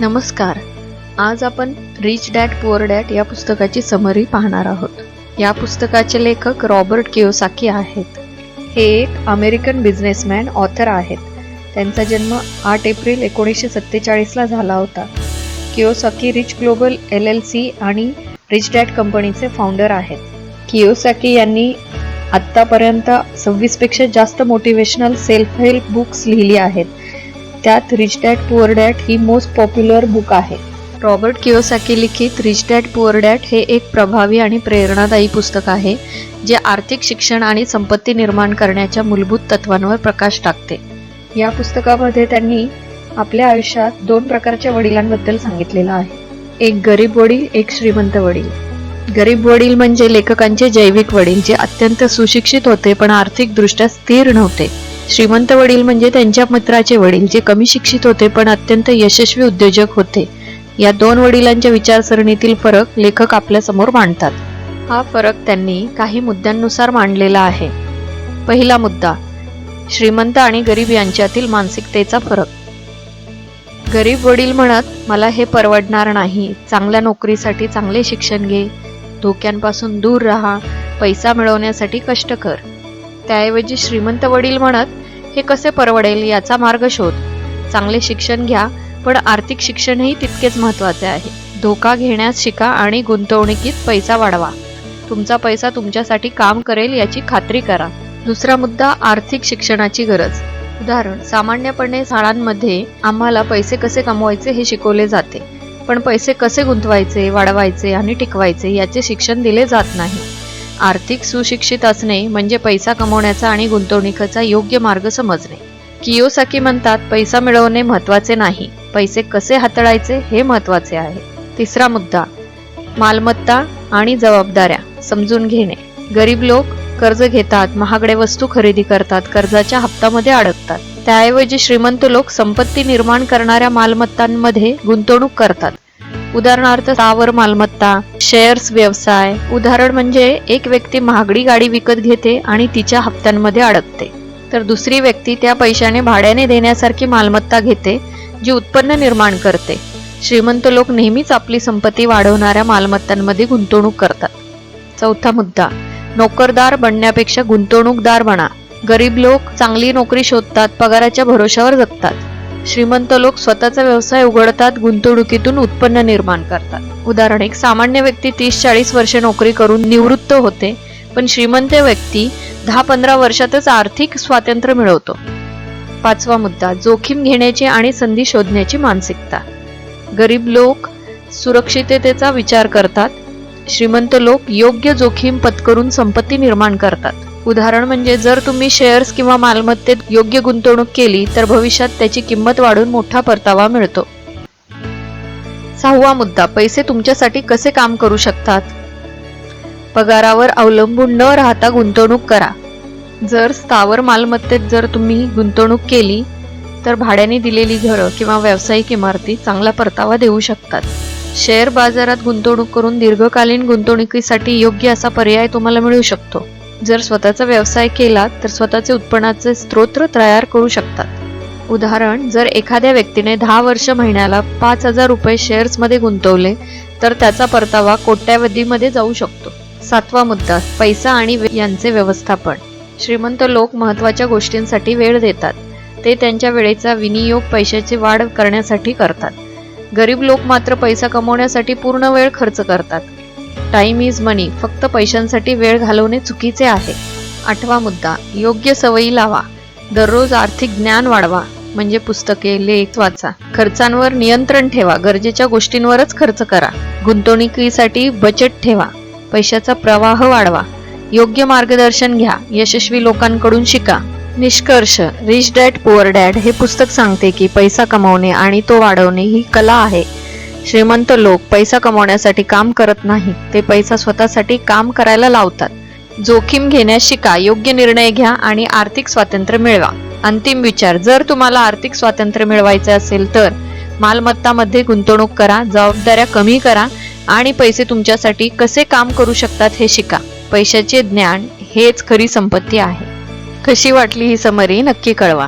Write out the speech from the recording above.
नमस्कार. आज आपण रिच डॅट पुअर डॅट या पुस्तकाची समरी पाहणार आहोत. या पुस्तकाचे लेखक रॉबर्ट कियोसाकी आहेत. हे एक अमेरिकन बिझनेसमॅन ऑथर आहेत. त्यांचा जन्म आठ एप्रिल एकोणीसशे सत्तेचाळीसला झाला होता. Kiyosaki Rich Global L L C आणि रिच डॅट कंपनीचे फाउंडर आहेत. कियोसाकी यांनी आत्तापर्यंत सव्वीसपेक्षा जास्त मोटिवेशनल सेल्फ हेल्प बुक्स लिहिली आहेत. त्यात रिच डॅड पुअर डॅड ही मोस्ट पॉप्युलर बुक आहे. रॉबर्ट किओसाकी लिखित रिच डॅड पुअर डॅड हे एक प्रभावी आणि प्रेरणादायी पुस्तक आहे जे आर्थिक शिक्षण आणि संपत्ती निर्माण करण्याच्या मूलभूत तत्वांवर प्रकाश टाकते. या पुस्तकामध्ये त्यांनी आपल्या आयुष्यात दोन प्रकारच्या वडिलांबद्दल सांगितलेलं आहे. एक गरीब वडील एक श्रीमंत वडील. गरीब वडील म्हणजे लेखकांचे जैविक वडील जे अत्यंत सुशिक्षित होते पण आर्थिकदृष्ट्या स्थिर नव्हते. श्रीमंत वडील म्हणजे त्यांच्या मित्राचे वडील जे कमी शिक्षित होते पण अत्यंत यशस्वी उद्योजक होते. या दोन वडिलांच्या विचारसरणीतील फरक लेखक आपल्यासमोर मांडतात. हा फरक त्यांनी काही मुद्द्यांनुसार मांडलेला आहे. पहिला मुद्दा श्रीमंत आणि गरीब यांच्यातील मानसिकतेचा फरक. गरीब वडील म्हणत मला हे परवडणार नाही. चांगल्या नोकरीसाठी चांगले शिक्षण घे. धोक्यांपासून दूर राहा. पैसा मिळवण्यासाठी कष्ट कर. त्याऐवजी श्रीमंत वडील म्हणत हे कसे परवडेल याचा मार्ग शोध. चांगले शिक्षण घ्या पण आर्थिक शिक्षणही तितकेच महत्त्वाचे आहे. धोका घेण्यास शिका आणि गुंतवणुकीत पैसा वाढवा. तुमचा पैसा तुमच्यासाठी काम करेल याची खात्री करा. दुसरा मुद्दा आर्थिक शिक्षणाची गरज. उदाहरण सामान्यपणे शाळांमध्ये आम्हाला पैसे कसे कमवायचे हे शिकवले जाते. पण पैसे कसे गुंतवायचे वाढवायचे आणि टिकवायचे याचे शिक्षण दिले जात नाही. आर्थिक सुशिक्षित असणे म्हणजे पैसा कमवण्याचा आणि गुंतवणुकीचा योग्य मार्ग समजणे. कियोसाकी म्हणतात पैसा मिळवणे महत्त्वाचे नाही. पैसे कसे हाताळायचे हे महत्त्वाचे आहे. तिसरा मुद्दा मालमत्ता आणि जबाबदाऱ्या समजून घेणे. गरीब लोक कर्ज घेतात महागडे वस्तू खरेदी करतात कर्जाच्या हप्त्यामध्ये अडकतात. त्याऐवजी श्रीमंत लोक संपत्ती निर्माण करणाऱ्या मालमत्तांमध्ये गुंतवणूक करतात. उदाहरणार्थ स्थावर मालमत्ता शेअर्स व्यवसाय. उदाहरण म्हणजे एक व्यक्ती महागडी गाडी विकत घेते आणि तिच्या हप्त्यांमध्ये अडकते. तर दुसरी व्यक्ती त्या पैशाने भाड्याने देण्यासारखी मालमत्ता घेते जी उत्पन्न निर्माण करते. श्रीमंत लोक नेहमीच आपली संपत्ती वाढवणाऱ्या मालमत्तांमध्ये गुंतवणूक करतात. चौथा मुद्दा नोकरदार बनण्यापेक्षा गुंतवणूकदार बना. गरीब लोक चांगली नोकरी शोधतात पगाराच्या भरोशावर जगतात. श्रीमंत लोक स्वतःचा व्यवसाय उघडतात गुंतवणुकीतून उत्पन्न निर्माण करतात. उदाहरण एक सामान्य व्यक्ती तीस चाळीस वर्षे नोकरी करून निवृत्त होते पण श्रीमंत व्यक्ती दहा पंधरा वर्षातच आर्थिक स्वातंत्र्य मिळवतो. पाचवा मुद्दा जोखीम घेण्याची आणि संधी शोधण्याची मानसिकता. गरीब लोक सुरक्षिततेचा विचार करतात. श्रीमंत लोक योग्य जोखीम पत्करून संपत्ती निर्माण करतात. उदाहरण म्हणजे जर तुम्ही शेअर्स किंवा मालमत्तेत योग्य गुंतवणूक केली तर भविष्यात त्याची किंमत वाढून मोठा परतावा मिळतो. सहावा मुद्दा पैसे तुमच्यासाठी कसे काम करू शकतात? पगारावर अवलंबून न राहता गुंतवणूक करा. जर स्थावर मालमत्तेत जर तुम्ही गुंतवणूक केली तर भाड्याने दिलेली घरं किंवा व्यावसायिक इमारती चांगला परतावा देऊ शकतात. शेअर बाजारात गुंतवणूक करून दीर्घकालीन गुंतवणुकीसाठी योग्य असा पर्याय तुम्हाला मिळू शकतो. जर स्वतःचा व्यवसाय केला तर स्वतःचे उत्पन्नाचे स्रोत तयार करू शकतात. उदाहरण जर एखाद्या व्यक्तीने दहा वर्ष महिन्याला पाच हजार रुपये शेअर्समध्ये गुंतवले तर त्याचा परतावा कोट्यावधीमध्ये जाऊ शकतो. सातवा मुद्दा पैसा आणि यांचे व्यवस्थापन. श्रीमंत लोक महत्त्वाच्या गोष्टींसाठी वेळ देतात. ते त्यांच्या वेळेचा विनियोग पैशाची वाढ करण्यासाठी करतात. गरीब लोक मात्र पैसा कमवण्यासाठी पूर्ण वेळ खर्च करतात. टाइम इज मनी फक्त पैशांसाठी वेळ घालवणे चुकीचे आहे. आठवा मुद्दा. योग्य सवयी लावा. दररोज आर्थिक ज्ञान वाढवा. म्हणजे पुस्तके लेख वाचा. खर्चांवर नियंत्रण ठेवा. गरजेच्या गोष्टींवरच खर्च करा. गुंतवणुकीसाठी बचत ठेवा. पैशाचा प्रवाह वाढवा. योग्य मार्गदर्शन घ्या. यशस्वी लोकांकडून शिका. निष्कर्ष. रिच डॅड पुअर डॅड हे पुस्तक सांगते की पैसा कमवणे आणि तो वाढवणे ही कला आहे. श्रीमंत लोक पैसा कमवण्यासाठी काम करत नाही ते पैसा स्वतःसाठी काम करायला लावतात. जोखीम घेण्यास शिका योग्य निर्णय घ्या आणि आर्थिक स्वातंत्र्य मिळवा. अंतिम विचार जर तुम्हाला आर्थिक स्वातंत्र्य मिळवायचे असेल तर मालमत्तामध्ये गुंतवणूक करा जबाबदाऱ्या कमी करा आणि पैसे तुमच्यासाठी कसे काम करू शकतात हे शिका. पैशाचे ज्ञान हेच खरी संपत्ती आहे. कशी वाटली ही समरी नक्की कळवा.